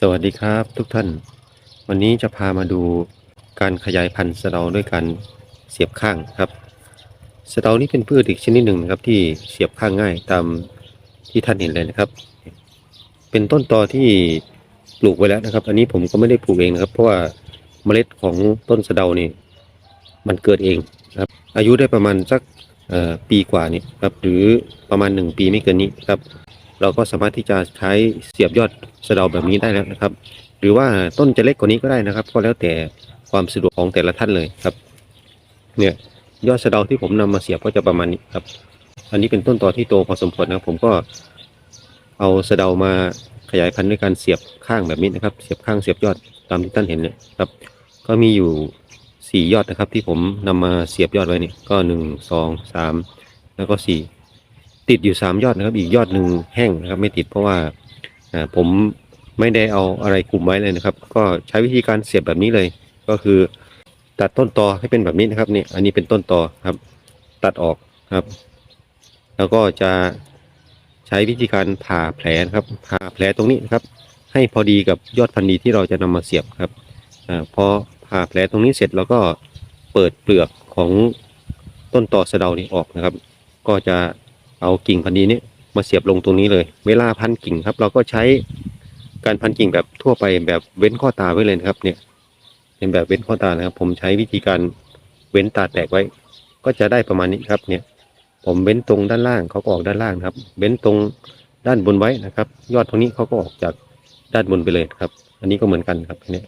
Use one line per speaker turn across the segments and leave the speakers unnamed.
สวัสดีครับทุกท่าน วันนี้จะพามาดูการขยายพันธุ์สะเดาด้วยการเสียบข้างครับสะเดานี่เป็นพืชอีกชนิดหนึ่งนะครับที่เสียบข้างง่ายตามที่ท่านเห็นเลยนะครับ เป็นต้นตอที่ปลูกไว้แล้วนะครับ อันนี้ผมก็ไม่ได้ปลูกเองนะครับ เพราะว่าเมล็ดของต้นสะเดานี่มันเกิดเองนะครับ อายุได้ประมาณสักปีกว่านี่ครับหรือประมาณหนึ่งปีไม่เกินนี้ครับ เราก็สามารถที่จะใช้เสียบยอดสะเดาแบบนี้ได้แล้วนะครับ หรือว่าต้นจะเล็กกว่านี้ก็ได้นะครับ ก็แล้วแต่ความสะดวกของแต่ละท่านเลยครับ เนี่ยยอดสะเดาที่ผมนำมาเสียบก็จะประมาณนี้ครับ อันนี้เป็นต้นต่อที่โตพอสมควรนะผมก็เอาสะเดามาขยายพันธุ์ด้วยการเสียบข้างแบบนี้นะครับ เสียบข้างเสียบยอดตามที่ท่านเห็นเนี่ยครับ ก็มีอยู่สี่ยอดนะครับที่ผมนำมาเสียบยอดไว้นี่ก็หนึ่งสองสามแล้วก็สี่ ติดอยู่สามยอดนะครับ อีกยอดหนึ่งแห้งนะครับ ไม่ติดเพราะว่าผมไม่ได้เอาอะไรคุมไว้เลยนะครับ ก็ใช้วิธีการเสียบแบบนี้เลย ก็คือตัดต้นตอให้เป็นแบบนี้นะครับนี่อันนี้เป็นต้นตอครับ ตัดออกครับ แล้วก็จะใช้วิธีการผ่าแผลครับผ่าแผลตรงนี้นะครับ ให้พอดีกับยอดพันธุ์ดีที่เราจะนำมาเสียบครับอพอผ่าแผลตรงนี้เสร็จเราก็เปิดเปลือกของต้นตอสะเดานี้ออกนะครับ ก็จะ เอากิ่งพันธุ์ดีนี้มาเสียบลงตรงนี้เลย เวลาพันกิ่งครับ เราก็ใช้การพันกิ่งแบบทั่วไปแบบเว้นข้อตาไว้เลยนะครับ เนี่ย เป็นแบบเว้นข้อตานะครับ ผมใช้วิธีการเว้นตาแตกไว้ ก็จะได้ประมาณนี้ครับ เนี่ย ผมเว้นตรงด้านล่างเขาก็ออกด้านล่างครับ เว้นตรงด้านบนไว้นะครับ ยอดตรงนี้เขาก็ออกจากด้านบนไปเลยครับ อันนี้ก็เหมือนกันครับเนี่ย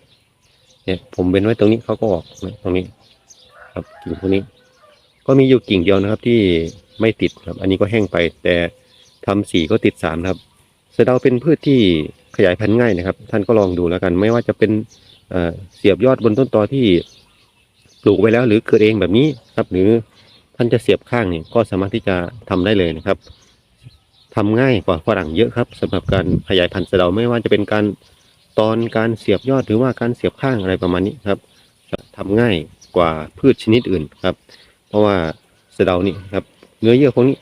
เนี่ยผมเว้นไว้ตรงนี้เขาก็ออกตรงนี้ ครับกิ่งตรงนี้ ก็มีอยู่กิ่งเดียวนะครับ ที่ไม่ติดครับ อันนี้ก็แห้งไป แต่ทำสีก็ติดสามครับสะเดาเป็นพืชที่ขยายพันธุ์ง่ายนะครับ ท่านก็ลองดูแล้วกัน ไม่ว่าจะเป็นเเสียบยอดบนต้นตอที่ปลูกไว้แล้ว หรือเกิดเองแบบนี้ครับ หรือท่านจะเสียบข้างเนี่ยก็สามารถที่จะทำได้เลยนะครับทำง่ายกว่าฝรั่งเยอะครับสำหรับการขยายพันธุ์สะเดาไม่ว่าจะเป็นการตอนการเสียบยอดหรือว่าการเสียบข้างอะไรประมาณนี้ครับทำง่ายกว่าพืชชนิดอื่นครับ เพราะว่าเสดานี่ครับ เนื้อเยื่อพวกนี้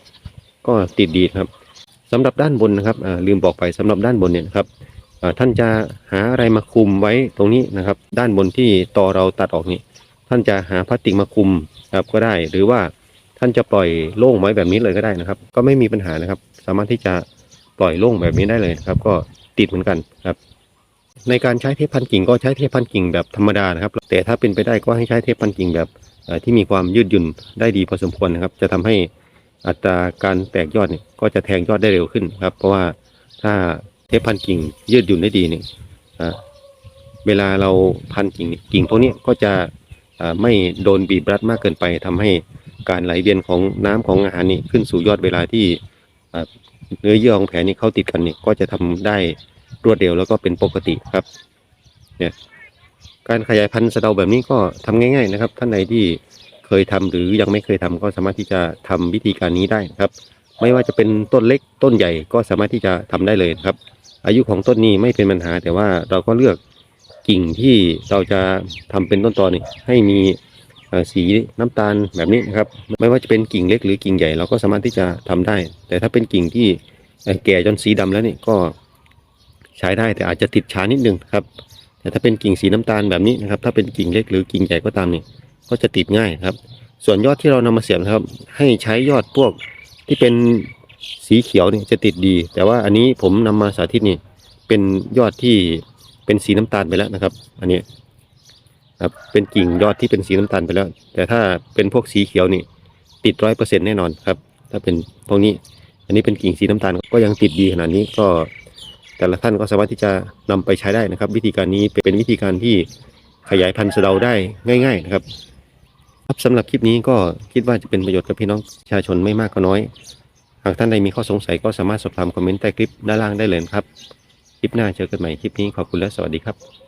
ก็ติดดีครับสำหรับด้านบนนะครับลืมบอกไปสำหรับด้านบนเนี่ยครับท่านจะหาอะไรมาคุมไว้ตรงนี้นะครับ ด้านบนที่ตอเราตัดออกนี่ท่านจะหาพลาสติกมาคุมครับก็ได้ หรือว่าท่านจะปล่อยโล่งไว้แบบนี้เลยก็ได้นะครับ ก็ไม่มีปัญหานะครับ สามารถที่จะปล่อยโล่งแบบนี้ได้เลยนะครับ ก็ติดเหมือนกันครับ ในการใช้เทปพันกิ่งก็ใช้เทปพันกิ่งแบบธรรมดานะครับ แต่ถ้าเป็นไปได้ก็ให้ใช้เทปพันกิ่งแบบ ที่มีความยืดหยุ่นได้ดีพอสมควรนะครับ จะทำให้อัตราการแตกยอดเนี่ยก็จะแทงยอดได้เร็วขึ้นครับ เพราะว่าถ้าเทปพันกิ่งยืดหยุ่นได้ดีเนี่ยเวลาเราพันกิ่งกิ่งพวกนี้ก็จะไม่โดนบีบรัดมากเกินไปทำให้การไหลเวียนของน้ำของอาหารนี่ขึ้นสู่ยอดเวลาที่เนื้อเยื่อของแผลนี่เข้าติดกันนี่ก็จะทำได้รวดเร็วแล้วก็เป็นปกติครับเนี่ย การขยายพันธุ์สะเดาแบบนี้ก็ทำง่าย ๆนะครับ ท่านใดที่เคยทำหรือยังไม่เคยทำก็สามารถที่จะทำวิธีการนี้ได้นะครับ ไม่ว่าจะเป็นต้นเล็กต้นใหญ่ก็สามารถที่จะทำได้เลยนะครับ อายุของต้นนี้ไม่เป็นปัญหา แต่ว่าเราก็เลือกกิ่งที่เราจะทำเป็นต้นตอนี่ให้มีสีน้ำตาลแบบนี้นะครับ ไม่ว่าจะเป็นกิ่งเล็กหรือกิ่งใหญ่เราก็สามารถที่จะทำได้ แต่ถ้าเป็นกิ่งที่แก่จนสีดำแล้วนี่ก็ใช้ได้แต่อาจจะติดช้านิดนึงครับ แต่ถ้าเป็นกิ่งสีน้ำตาลแบบนี้นะครับ ถ้าเป็นกิ่งเล็กหรือกิ่งใหญ่ก็ตามนี่ก็จะติดง่ายครับ ส่วนยอดที่เรานำมาเสียบนะครับ ให้ใช้ยอดพวกที่เป็นสีเขียวนี่จะติดดี แต่ว่าอันนี้ผมนำมาสาธิตนี่เป็นยอดที่เป็นสีน้ำตาลไปแล้วนะครับ อันนี้ครับเป็นกิ่งยอดที่เป็นสีน้ำตาลไปแล้ว แต่ถ้าเป็นพวกสีเขียวนี่ติดร้อยเปอร์เซ็นแน่นอนครับ ถ้าเป็นพวกนี้ อันนี้เป็นกิ่งสีน้ำตาลก็ยังติดดีขนาดนี้ก็ แต่ละท่านก็สามารถที่จะนำไปใช้ได้นะครับ วิธีการนี้เป็นวิธีการที่ขยายพันธุ์สะเดาได้ง่าย ๆ นะครับครับสำหรับคลิปนี้ก็คิดว่าจะเป็นประโยชน์กับพี่น้องประชาชนไม่มากก็น้อย หากท่านใดมีข้อสงสัยก็สามารถสอบถามคอมเมนต์ใต้คลิปด้านล่างได้เลยครับ คลิปหน้าเจอกันใหม่คลิปนี้ขอบคุณและสวัสดีครับ